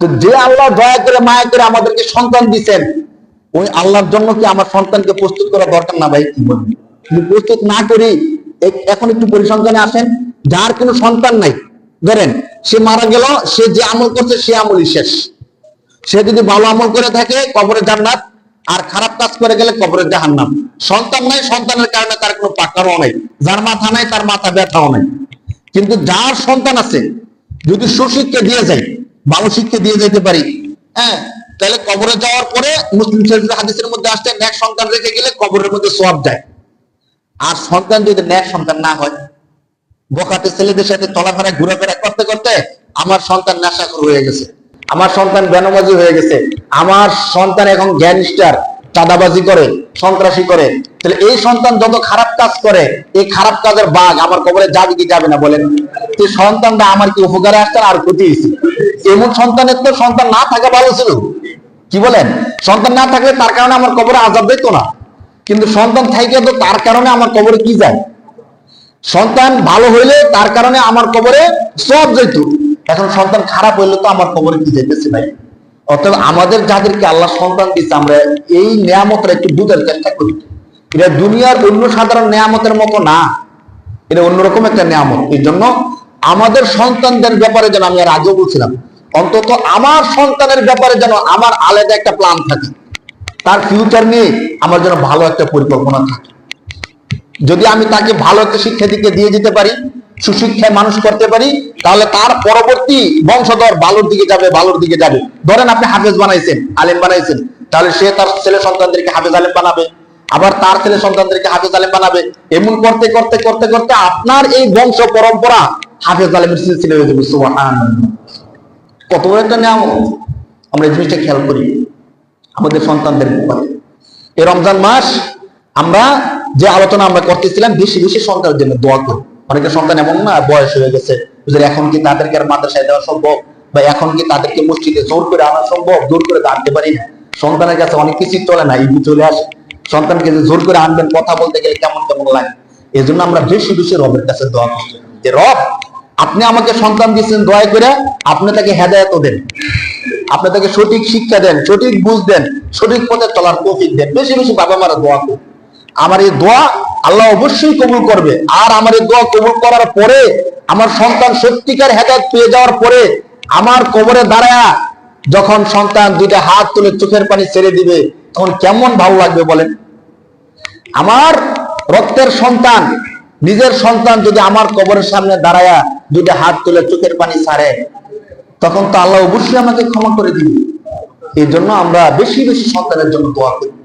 তো যে আল্লাহ দয়া করে, মায়া করে আমাদেরকে সন্তান দিচ্ছেন ওই আল্লাহর জন্য কি আমার সন্তানকে প্রস্তুত করা দরকার না ভাই? প্রস্তুত না করি এখন একটু পরিসংখ্যানে আসেন, যার কোনো সন্তান নাই, ধরেন, সে মারা গেল, সে যে আমল করছে, সে আমলই শেষ। সে যদি ভালো আমল করে থাকে, কবরে জান্নাত, আর খারাপ কাজ করে গেলে কবরে জাহান্নাম। সন্তান নাই, সন্তানের কারণে তার কোনো পাকারও নাই। যার মাথা নাই, তার মাথা ব্যথাও নাই। কিন্তু যার সন্তান আছে, যদি সুশিক্ষা দিয়ে যায় শিক্ষা দিয়ে যেতে পারি। হ্যাঁ তাহলে কবরে যাওয়ার পরে মুসলিম শরীফের হাদিসের মধ্যে আসতে ন্যাক সন্তান রেখে গেলে কবরের মধ্যে সব যায়। আর সন্তান যদি ন্যাক সন্তান না হয় বোকাতে ছেলেদের সাথে চলাফেরা, ঘোরাফেরা করতে করতে আমার সন্তান নেশাখোর হয়ে গেছে, আমার সন্তান বেনমাজি হয়ে গেছে, আমার সন্তান এখন গ্যাংস্টার চাঁদাবাজি করে, সন্ত্রাসী করে। তাহলে এই সন্তান যত খারাপ কাজ করে, এই খারাপ কাজের বাঘ আমার কবরে যাবে কি যাবে না বলেন? সন্তানটা আমার কি উপকারে আসছে আর ক্ষতি হয়েছে? এমন সন্তানের তো সন্তান না থাকা ভালো ছিল। কি বলেন? সন্তান না থাকলে তার কারণে আমার কবরে আজাব দিত না। কিন্তু সন্তান থাইকে তো তার কারণে আমার কবরে কি যায়? সন্তান ভালো হইলে তার কারণে আমার কবরে সব যেত এখন সন্তান খারাপ হইলে তো আমার কবরে কি যেতেছে ভাই? অতএব আমাদের যাদেরকে আল্লাহ সন্তান দিচ্ছে আমরা এই নিয়ামতটা একটু বুঝার চেষ্টা করি। এটা দুনিয়ার অন্য সাধারণ নিয়ামতের মতো না। এটা অন্যরকম একটা নিয়ামত। এই জন্য আমাদের সন্তানদের ব্যাপারে যেন আমি আর আগেও বলছিলাম অন্তত আমার সন্তানের ব্যাপারে যেন আমার আলাদা একটা প্ল্যান থাকে। তার ফিউচার নিয়ে আমার যেন ভালো একটা পরিকল্পনা থাকে। যদি আমি তাকে ভালো একটা শিক্ষা দিকে দিয়ে যেতে পারি, সুশিক্ষায় মানুষ করতে পারি, তাহলে তার পরবর্তী বংশধর ভালোর দিকে যাবে ভালোর দিকে যাবে। ধরেন আপনি হাফেজ বানাইছেন, আলেম বানাইছেন, তাহলে সে তার ছেলে সন্তানদেরকে হাফেজ আলেম বানাবে। আবার তার ছেলে সন্তানদেরকে হাফেজ আলেম বানাবে। এমন করতে করতে করতে করতে আপনার এই বংশ পরম্পরা হাফেজ আলেমের সিলসিলা হয়ে যাবে, সুবহানাল্লাহ। কত বড় একটা নিয়ামত আমরা এই জিনিসটা খেয়াল করি, আমাদের সন্তানদের ব্যাপারে। এই রমজান মাস, আমরা যে আলোচনা আমরা করতেছিলাম, বেশি বেশি সন্তানের জন্য দোয়া করি। অনেকের সন্তান এমন না, বয়স হয়ে গেছে এখন কি তাদেরকে আর মাদ্রাসায় দেওয়া সম্ভব? বা এখন কি তাদেরকে মসজিদে জোর করে আনা সম্ভব? জোর করে আনতে পারি না। সন্তানের কাছে অনেক কিছুই চলে না ইবি চলে আসে। সন্তানকে যে জোর করে আনবেন, কথা বলতে গেলে কেমন কেমন লাগে? এই আমরা বেশি বেশি রবের কাছে দোয়া হবে। যে রব আপনি আমাকে সন্তান দিচ্ছেন দয়া করে আপনি তাকে হেদায়ত দেন। আপনি তাকে সঠিক শিক্ষা দেন, সঠিক বুঝ দেন, সঠিক পথে চলার তৌফিক দেন। বেশি বেশি বাবা মারা দোয়া করুন। আমার এই দোয়া আল্লাহ অবশ্যই কবুল করবে। আর আমার এই দোয়া কবুল করার পরে, আমার সন্তান সত্যিকার হেদায়ত পেয়ে যাওয়ার পরে, আমার কবরে দাঁড়ায় যখন সন্তান দুইটা হাত তুলে চোখের পানি ছেড়ে দিবে, তখন কেমন ভালো লাগবে বলেন? আমার রক্তের সন্তান, নিজের সন্তান যদি আমার কবরের সামনে দাঁড়ায়া দুইটা হাত তুলে চোখের পানি ছাড়ে, তখন তো আল্লাহ অবশ্যই আমাকে ক্ষমা করে দিবে এই জন্য আমরা বেশি বেশি সন্তানের জন্য দোয়া করি।